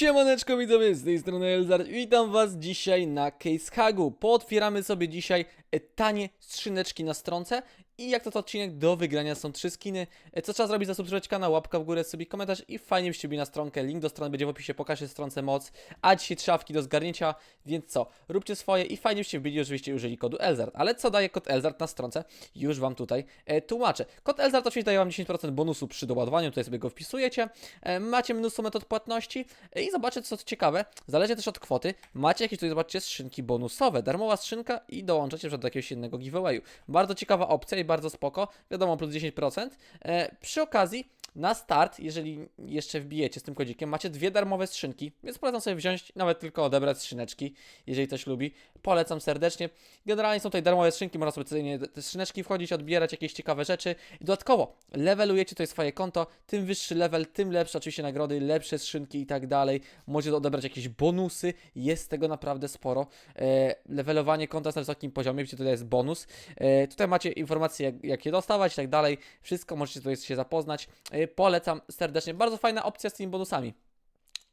Siemaneczko widzowie, z tej strony Elzar. Witam was dzisiaj na Case Hagu. Pootwieramy sobie dzisiaj e, tanie skrzyneczki na stronce i jak to, to odcinek do wygrania są trzy skiny. E, Co trzeba zrobić? Zasubskrybować kanał, łapka w górę, sobie komentarz i fajnie byście byli na stronkę. Link do strony będzie w opisie, pokażę stronce moc. A dzisiaj trzy szafki do zgarnięcia, więc co? Róbcie swoje i fajnie byście byli oczywiście użyli kodu Elzard. Ale co daje kod Elzard na stronce? Już wam tutaj e, tłumaczę. Kod Elzard oczywiście daje wam 10% bonusu przy doładowaniu, tutaj sobie go wpisujecie. E, macie mnóstwo metod płatności e, i zobaczcie co ciekawe, zależnie też od kwoty, macie jakieś tutaj zobaczcie skrzynki bonusowe, darmowa skrzynka i dołączacie do jakiegoś innego giveawayu. Bardzo ciekawa opcja i bardzo spoko, wiadomo plus 10%. E, przy okazji na start, jeżeli jeszcze wbijecie z tym kodzikiem, macie dwie darmowe skrzynki, więc polecam sobie wziąć, nawet tylko odebrać skrzyneczki, jeżeli ktoś lubi. Polecam serdecznie. Generalnie są tutaj darmowe skrzynki, można sobie te skrzyneczki wchodzić, odbierać jakieś ciekawe rzeczy. I dodatkowo levelujecie tutaj swoje konto, tym wyższy level, tym lepsze oczywiście nagrody, lepsze skrzynki i tak dalej. Możecie odebrać jakieś bonusy, jest tego naprawdę sporo. E, levelowanie konta jest na wysokim poziomie, widzicie tutaj jest bonus. E, tutaj macie informacje jak, jak je dostawać i tak dalej. Wszystko możecie tutaj się zapoznać. E, polecam serdecznie, bardzo fajna opcja z tymi bonusami.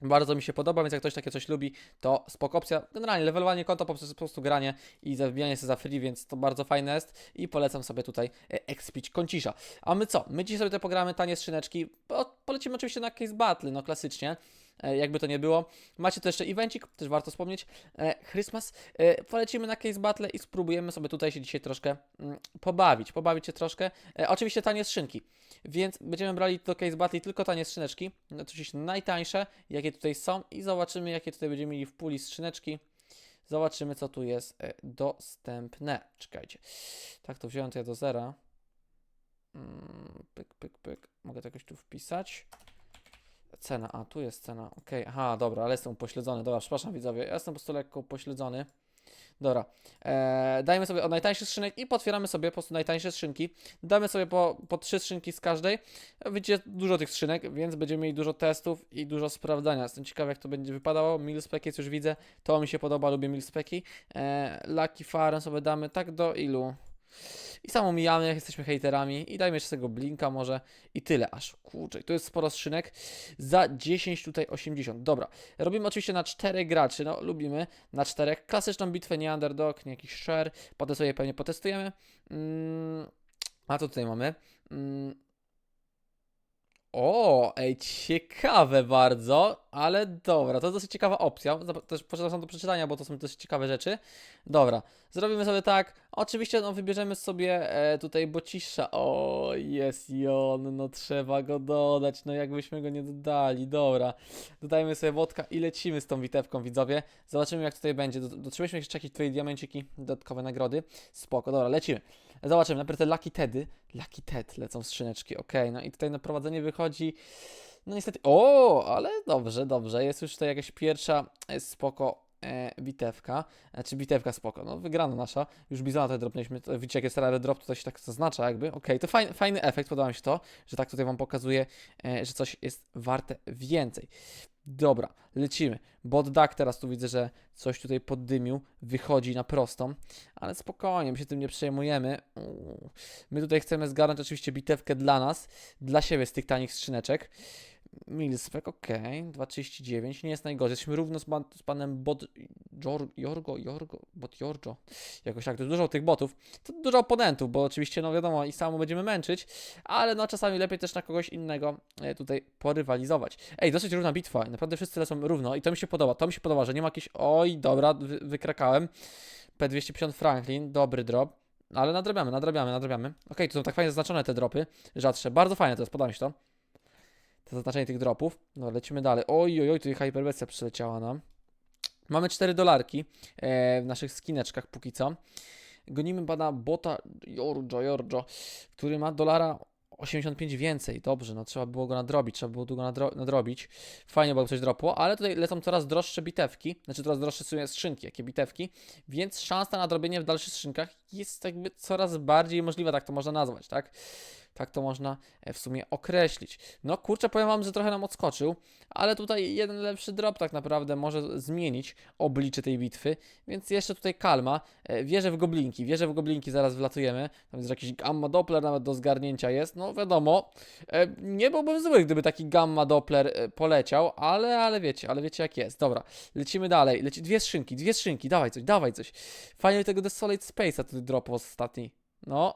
Bardzo mi się podoba, więc jak ktoś takie coś lubi, to spoko opcja. Generalnie levelowanie konta poprzez po prostu granie i zabijanie się za free, więc to bardzo fajne jest i polecam sobie tutaj e, expić kącisza. A my co? My dzisiaj sobie te pogramy tanie skrzyneczki, polecimy oczywiście na case battle, no klasycznie. E, jakby to nie było. Macie tu jeszcze evencik, też warto wspomnieć. E, Christmas. E, polecimy na case battle i spróbujemy sobie tutaj się dzisiaj troszkę mm, pobawić. Pobawić się troszkę. Oczywiście tanie skrzynki. Więc będziemy brali do case battle tylko tanie skrzyneczki. No, Oczywiście najtańsze, jakie tutaj są i zobaczymy, jakie tutaj będziemy mieli w puli skrzyneczki. Zobaczymy, co tu jest dostępne. Czekajcie. Tak, to wziąłem to ja do zera. Mm, Pyk, pyk, pyk. Mogę to jakoś tu wpisać. Cena, a tu jest cena, okej, aha, dobra, ale jestem upośledzony, dobra, przepraszam widzowie, ja jestem po prostu lekko upośledzony. Dobra, eee, dajmy sobie od najtańszych skrzynek i potwieramy sobie po prostu najtańsze skrzynki. Damy sobie po, po trzy skrzynki z każdej. Widzicie, dużo tych skrzynek, więc będziemy mieli dużo testów i dużo sprawdzania. Jestem ciekawy, jak to będzie wypadało. Milspec już widzę, to mi się podoba, lubię milspeki. Eee, Lucky Farm sobie damy tak do ilu? I samo mijamy, jak jesteśmy hejterami. I dajmy jeszcze tego blinka może. I tyle aż. Kurczę, tu jest sporo skrzynek. Za 10 tutaj 80. Dobra. Robimy oczywiście na 4 graczy. No, lubimy na 4. Klasyczną bitwę, nie underdog, nie jakiś share. Potem sobie pewnie potestujemy. Mm, a co tutaj mamy? Mm. O, ej, ciekawe bardzo, ale dobra, to dosyć ciekawa opcja. Też poczekam do przeczytania, bo to są dosyć ciekawe rzeczy. Dobra, zrobimy sobie tak. Oczywiście no, wybierzemy sobie e, tutaj bocisza. O, jest i on, no trzeba go dodać, no jakbyśmy go nie dodali. Dobra, dodajmy sobie wodka i lecimy z tą witewką, widzowie. Zobaczymy jak tutaj będzie. Do- Dotrzymaliśmy jeszcze jakieś tutaj diamenciki, dodatkowe nagrody. Spoko, dobra, lecimy. Zobaczymy, najpierw te Lucky Tedy. Lucky Ted lecą skrzyneczki, okej, no i tutaj na prowadzenie wychodzi. No niestety, o, ale dobrze, dobrze, jest już tutaj jakaś pierwsza e, spoko e, bitewka, czy bitewka spoko, no wygrana nasza, już Bizona tutaj dropnęliśmy, to, widzicie jak jest rary drop, to się tak zaznacza jakby, okej, to fajny, fajny efekt, podoba mi się to, że tak tutaj Wam pokazuje, e, że coś jest warte więcej. Dobra, lecimy. Bot Duck teraz tu widzę, że coś tutaj poddymił, wychodzi na prostą, ale spokojnie, my się tym nie przejmujemy. My tutaj chcemy zgarnąć oczywiście bitewkę dla nas, dla siebie z tych tanich skrzyneczek. Milspec, ok, 2,39, nie jest najgorzej. Jesteśmy równo z, z panem Bot Jor, Jorgo, Jorgo, Bot Jorgo. Jakoś tak, to dużo tych botów. To dużo oponentów, bo oczywiście, no wiadomo, i samo będziemy męczyć, ale no czasami lepiej też na kogoś innego e, tutaj porywalizować. Ej, dosyć równa bitwa, naprawdę wszyscy lecą równo i to mi się podoba, to mi się podoba, że nie ma jakiejś, oj, dobra, wy, wykrakałem. P250 Franklin, dobry drop. Ale nadrabiamy, nadrabiamy, nadrabiamy. Okej, tu są tak fajnie zaznaczone te dropy, rzadsze. Bardzo fajne to jest, podoba mi się to. To zaznaczenie tych dropów. No, lecimy dalej. Oj, oj, oj, tutaj hyperbestia przyleciała nam. Mamy 4 dolarki e, w naszych skineczkach póki co. Gonimy pana bota Jorjo, Jorjo, który ma dolara 85 więcej. Dobrze, no trzeba było go nadrobić, trzeba było go nadro nadrobić. Fajnie, bo coś dropło, ale tutaj lecą coraz droższe bitewki, znaczy coraz droższe skrzynki, jakie bitewki, więc szansa na nadrobienie w dalszych skrzynkach jest jakby coraz bardziej możliwa, tak to można nazwać, tak? Tak to można e, w sumie określić. No kurczę, powiem wam, że trochę nam odskoczył, ale tutaj jeden lepszy drop tak naprawdę może zmienić oblicze tej bitwy, więc jeszcze tutaj kalma. E, Wierzę w goblinki, wierzę w goblinki, zaraz wlatujemy. Tam jest jakiś gamma doppler nawet do zgarnięcia jest, no wiadomo. E, Nie byłbym zły, gdyby taki gamma doppler poleciał, ale, ale wiecie, ale wiecie jak jest. Dobra, lecimy dalej. Leci dwie skrzynki, dwie skrzynki, dawaj coś, dawaj coś. Fajnie tego Desolate Space'a tutaj dropł ostatni. No.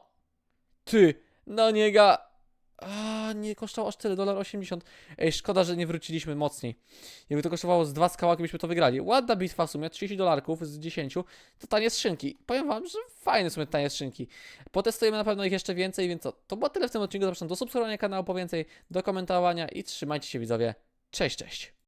Ty, no nie ga... A, nie kosztowało aż tyle, dolar 80. Ej, szkoda, że nie wróciliśmy mocniej. Jakby to kosztowało z dwa skałaki, byśmy to wygrali. Ładna bitwa w sumie, 30 dolarków z 10. To tanie skrzynki. Powiem wam, że fajne są tanie skrzynki. Potestujemy na pewno ich jeszcze więcej, więc co? To było tyle w tym odcinku. Zapraszam do subskrybowania kanału po więcej, do komentowania i trzymajcie się widzowie. Cześć, cześć.